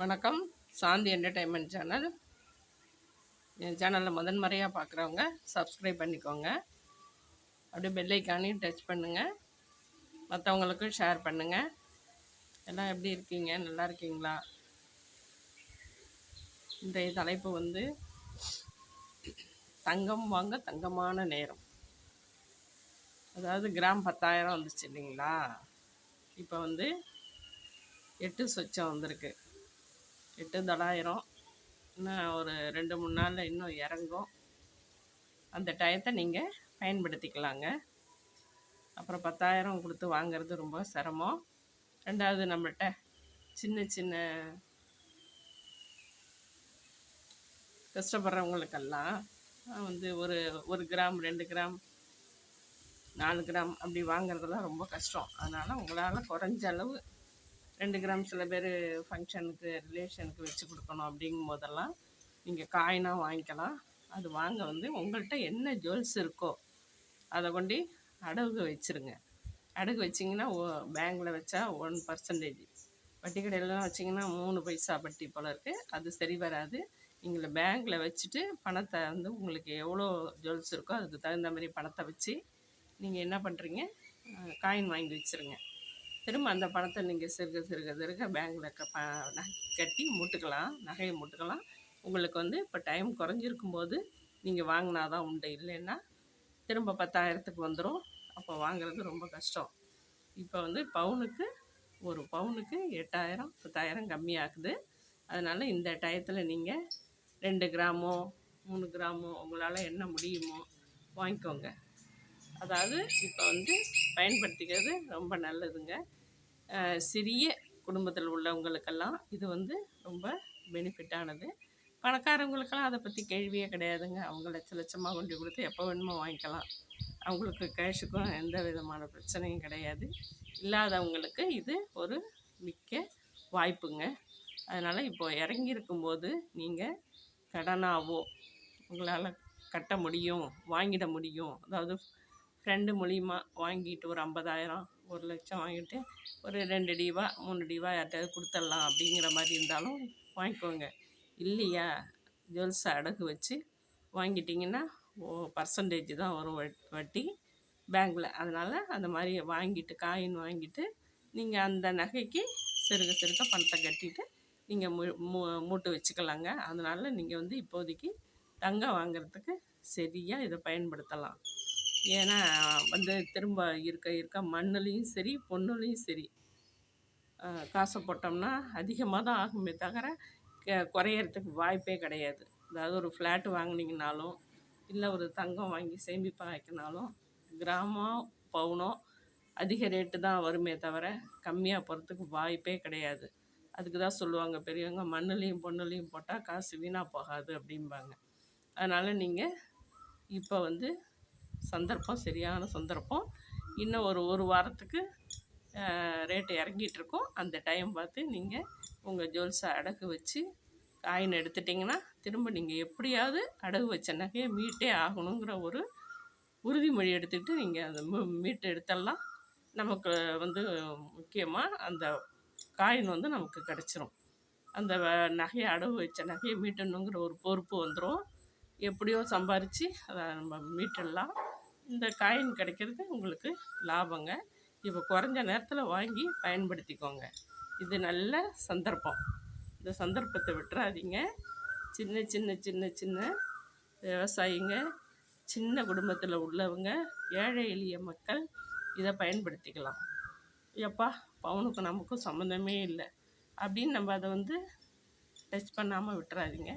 வணக்கம். சாந்தி entertainment channel என் சேனலில் முதன் முறையாக பார்க்குறவங்க சப்ஸ்கிரைப் பண்ணிக்கோங்க. அப்படியே பெல்லைக்கானையும் டச் பண்ணுங்கள் மற்றவங்களுக்கும் ஷேர் பண்ணுங்கள் எல்லாம் எப்படி இருக்கீங்க? நல்லா இருக்கீங்களா? இன்றைய தலைப்பு வந்து தங்கம் வாங்க தங்கமான நேரம். அதாவது கிராம் பத்தாயிரம் வந்துச்சு இல்லைங்களா? இப்போ வந்து எட்டு சொச்சம் வந்திருக்கு. எட்டு தொள்ளாயிரம் இன்னும் ஒரு ரெண்டு மூணு நாளில் இன்னும் இறங்கும். அந்த டயத்தை நீங்கள் பயன்படுத்திக்கலாங்க. அப்புறம் பத்தாயிரம் கொடுத்து வாங்கிறது ரொம்ப சிரமம். ரெண்டாவது நம்மள்கிட்ட சின்ன சின்ன கஷ்டப்படுறவங்களுக்கெல்லாம் வந்து ஒரு ஒரு கிராம் ரெண்டு கிராம் நாலு கிராம் அப்படி வாங்குறதெல்லாம் ரொம்ப கஷ்டம். அதனால் உங்களால் குறைஞ்ச அளவு ரெண்டு கிராம் சில பேர் ஃபங்க்ஷனுக்கு ரிலேஷனுக்கு வச்சு கொடுக்கணும் அப்படிங்கும் போதெல்லாம் நீங்கள் காயினாக வாங்கிக்கலாம். அது வாங்க வந்து உங்கள்கிட்ட என்ன ஜுவல்ஸ் இருக்கோ அதை கொண்டு அடகு வச்சுருங்க. அடகு வச்சிங்கன்னா ஓ பேங்கில் வச்சா ஒன் பர்சன்டேஜ் வட்டி கடையிலலாம் வச்சிங்கன்னா மூணு பைசா வட்டி போல் இருக்குது அது சரி வராது. நீங்கள் பேங்கில் வச்சுட்டு பணத்தை வந்து உங்களுக்கு எவ்வளோ ஜுவல்ஸ் இருக்கோ அதுக்கு தகுந்த மாதிரி பணத்தை வச்சு நீங்கள் என்ன பண்ணுறீங்க காயின் வாங்கி வச்சுருங்க. திரும்ப அந்த பணத்தை நீங்கள் சிறுக சிறுக சிறுக பேங்கில் க ப கட்டி மூட்டுக்கலாம். நகையை மூட்டுக்கலாம். உங்களுக்கு வந்து இப்போ டைம் குறைஞ்சிருக்கும் போது நீங்கள் வாங்கினா தான் உண்டு. இல்லைன்னா திரும்ப பத்தாயிரத்துக்கு வந்துடும் அப்போ வாங்குறது ரொம்ப கஷ்டம். இப்போ வந்து பவுனுக்கு ஒரு பவுனுக்கு எட்டாயிரம் பத்தாயிரம் கம்மியாகுது. அதனால் இந்த டயத்தில் நீங்கள் ரெண்டு கிராமோ மூணு கிராமோ உங்களால் என்ன முடியுமோ வாங்கிக்கோங்க. அதாவது இப்போ வந்து பயன்படுத்திக்கிறது ரொம்ப நல்லதுங்க. சிறிய குடும்பத்தில் உள்ளவங்களுக்கெல்லாம் இது வந்து ரொம்ப பெனிஃபிட்டானது பணக்காரவங்களுக்கெல்லாம் அதை பற்றி கேள்வியே கிடையாதுங்க. அவங்க லட்ச லட்சமாக கொண்டு கொடுத்து எப்போ வேணுமோ வாங்கிக்கலாம். அவங்களுக்கு கேஷுக்கும் எந்த விதமான பிரச்சனையும் கிடையாது. இல்லாதவங்களுக்கு இது ஒரு மிக்க வாய்ப்புங்க. அதனால் இப்போது இறங்கியிருக்கும்போது நீங்கள் கடனாவோ உங்களால் கட்ட முடியும் வாங்கிட முடியும். அதாவது ஃப்ரெண்டு மூலிமா வாங்கிட்டு ஒரு ஐம்பதாயிரம் ஒரு லட்சம் வாங்கிட்டு ஒரு ரெண்டு டிவா மூணு டிவா யார்கிட்டயாவது கொடுத்துடலாம் அப்படிங்கிற மாதிரி இருந்தாலும் வாங்கிக்கோங்க. இல்லையா? ஜுவல்ஸை அடகு வச்சு வாங்கிட்டிங்கன்னா ஓ பர்சன்டேஜ் தான் வரும் வட்டி பேங்க்கில் அதனால் அந்த மாதிரி வாங்கிட்டு காயின் வாங்கிட்டு நீங்கள் அந்த நகைக்கு சிறுக சிறுக பணத்தை கட்டிட்டு நீங்கள் மு மூ மூட்டு வச்சுக்கலாங்க. அதனால் நீங்கள் வந்து இப்போதைக்கு தங்கம் வாங்குறதுக்கு சரியாக இதை பயன்படுத்தலாம். ஏன்னா வந்து திரும்ப இருக்க இருக்க மண்ணுலேயும் சரி பொண்ணுலேயும் சரி. காசை போட்டோம்னா அதிகமாக தான் ஆகுமே தவிர குறையறதுக்கு வாய்ப்பே கிடையாது. அதாவது ஒரு ஃப்ளாட்டு வாங்கினீங்கனாலும் இல்லை ஒரு தங்கம் வாங்கி சேமிப்பாக வைக்கினாலும் கிராமம் பவுனோ அதிக ரேட்டு தான் வருமே தவிர கம்மியாக போகிறதுக்கு வாய்ப்பே கிடையாது. அதுக்கு தான் சொல்லுவாங்க பெரியவங்க மண்ணுலேயும் பொண்ணுலேயும் போட்டால் காசு வீணாக போகாது அப்படிம்பாங்க. அதனால் நீங்கள் இப்போ வந்து சந்தர்ப்பம் சரியான சந்தர்ப்பம். இன்னும் ஒரு ஒரு வாரத்துக்கு ரேட்டு இறங்கிட்டுருக்கோம். அந்த டைம் பார்த்து நீங்கள் உங்கள் ஜுவல்ஸை அடகு வச்சு காயின் எடுத்துட்டிங்கன்னா திரும்ப நீங்கள் எப்படியாவது அடகு வச்ச நகையை மீட்டே ஆகணுங்கிற ஒரு உறுதிமொழி எடுத்துக்கிட்டு நீங்கள் அதை மீட்டு எடுத்துடலாம் நமக்கு வந்து முக்கியமாக அந்த காயின் வந்து நமக்கு கிடச்சிரும். அந்த நகையை அடகு வச்ச நகையை மீட்டணுங்கிற ஒரு பொறுப்பு வந்துடும் எப்படியோ சம்பாரித்து அதை நம்ம மீட்டெல்லாம் இந்த காயின் கிடைக்கிறது உங்களுக்கு லாபங்க. இப்போ குறைஞ்ச நேரத்தில் வாங்கி பயன்படுத்திக்கோங்க. இது நல்ல சந்தர்ப்பம். இந்த சந்தர்ப்பத்தை விட்டுறாதீங்க. சின்ன சின்ன சின்ன சின்ன விவசாயிங்க சின்ன குடும்பத்தில் உள்ளவங்க ஏழை எளிய மக்கள் இதை பயன்படுத்திக்கலாம். எப்பா பவுனுக்கு நமக்கும் சம்மந்தமே இல்லை. அப்படின்னு நம்ம அதை வந்து டச் பண்ணாமல் விட்டுறாதீங்க.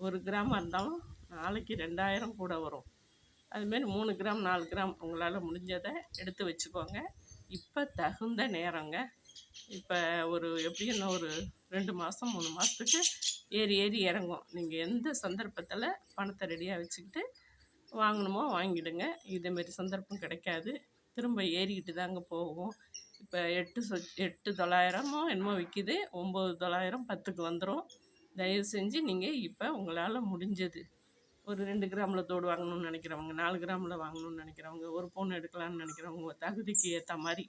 ஒரு கிராமம் இருந்தாலும் நாளைக்கு ரெண்டாயிரம் கூட வரும். அதுமாரி மூணு கிராம் நாலு கிராம் உங்களால் முடிஞ்சதை எடுத்து வச்சுக்கோங்க. இப்போ தகுந்த நேரங்க. இப்போ ஒரு எப்படியும் ஒரு ரெண்டு மாதம் மூணு மாதத்துக்கு ஏறி ஏறி இறங்கும். நீங்கள் எந்த சந்தர்ப்பத்தில் பணத்தை ரெடியாக வச்சுக்கிட்டு வாங்கணுமோ வாங்கிடுங்க. இதேமாரி சந்தர்ப்பம் கிடைக்காது. திரும்ப ஏறிக்கிட்டு தாங்க போகும். இப்போ எட்டு சொ எட்டு தொள்ளாயிரமோ என்னமோ விற்கிது ஒம்பது தொள்ளாயிரம் பத்துக்கு வந்துடும் தயவு செஞ்சு நீங்கள் இப்போ உங்களால் முடிஞ்சது. ஒரு ரெண்டு கிராமில் தோடு வாங்கணும்னு நினைக்கிறவங்க நாலு கிராமில் வாங்கணும்னு நினைக்கிறவங்க ஒரு பவுன் எடுக்கலாம்னு நினைக்கிறவங்க தகுதிக்கு ஏற்ற மாதிரி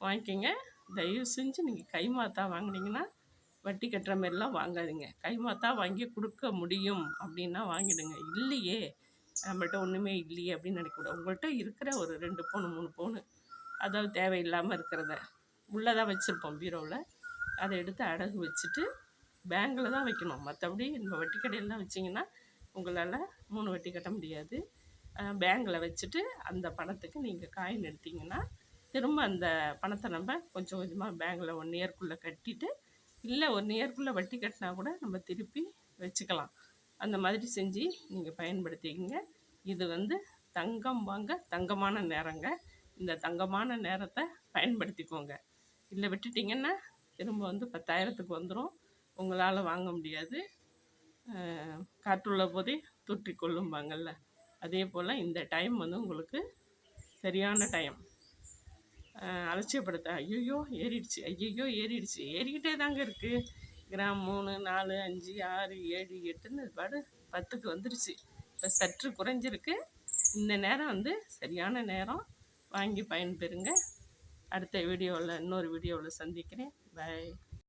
வாங்கிக்கோங்க. தயவு செஞ்சு நீங்கள் கைமாத்தா வாங்கினீங்கன்னா வட்டி கட்டுற மாரிலாம் வாங்காதீங்க. கைமாத்தா வாங்கி கொடுக்க முடியும் அப்படின்னா வாங்கிடுங்க. இல்லையே நம்மள்ட்ட ஒன்றுமே இல்லையே அப்படின்னு நினைக்கக்கூடாது உங்கள்கிட்ட இருக்கிற ஒரு ரெண்டு பவுன் மூணு பவுனு அதாவது தேவையில்லாமல் இருக்கிறத உள்ளே தான் வச்சுருப்போம் பீரோவில். அதை எடுத்து அடகு வச்சுட்டு பேங்கில் தான் வைக்கணும். மற்றபடி இந்த வட்டி கடையில் தான் வச்சிங்கன்னா உங்களால் மூணு வட்டி கட்ட முடியாது. பேங்கில் வச்சுட்டு அந்த பணத்துக்கு நீங்கள் காயின் எடுத்தீங்கன்னா திரும்ப அந்த பணத்தை நம்ம கொஞ்சம் கொஞ்சமாக பேங்கில் ஒன் இயர்க்குள்ளே கட்டிட்டு இல்லை ஒன் இயர்க்குள்ளே வட்டி கட்டினா கூட நம்ம திருப்பி வச்சுக்கலாம். அந்த மாதிரி செஞ்சு நீங்கள் பயன்படுத்திக்கிங்க. இது வந்து தங்கம் வாங்க தங்கமான நேரங்க. இந்த தங்கமான நேரத்தை பயன்படுத்திக்கோங்க. இல்லை விட்டுட்டிங்கன்னா திரும்ப வந்து பத்தாயிரத்துக்கு வந்துடும் உங்களால் வாங்க முடியாது. காற்றுள்ள போதே தூற்றி கொள்ளும்பாங்கள்ல அதே போல் இந்த டைம் வந்து உங்களுக்கு சரியான டைம் அலட்சியப்படுத்த ஐயோ ஏறிடுச்சு ஐயோ ஏறிடுச்சு. ஏறிக்கிட்டே தாங்க இருக்குது கிராம் மூணு நாலு அஞ்சு ஆறு ஏழு எட்டுன்னு பாடு பத்துக்கு வந்துருச்சு. இப்போ சற்று குறைஞ்சிருக்கு. இந்த நேரம் வந்து சரியான நேரம். வாங்கி பயன்பெறுங்க. அடுத்த வீடியோவில் இன்னொரு வீடியோவில் சந்திக்கிறேன். பை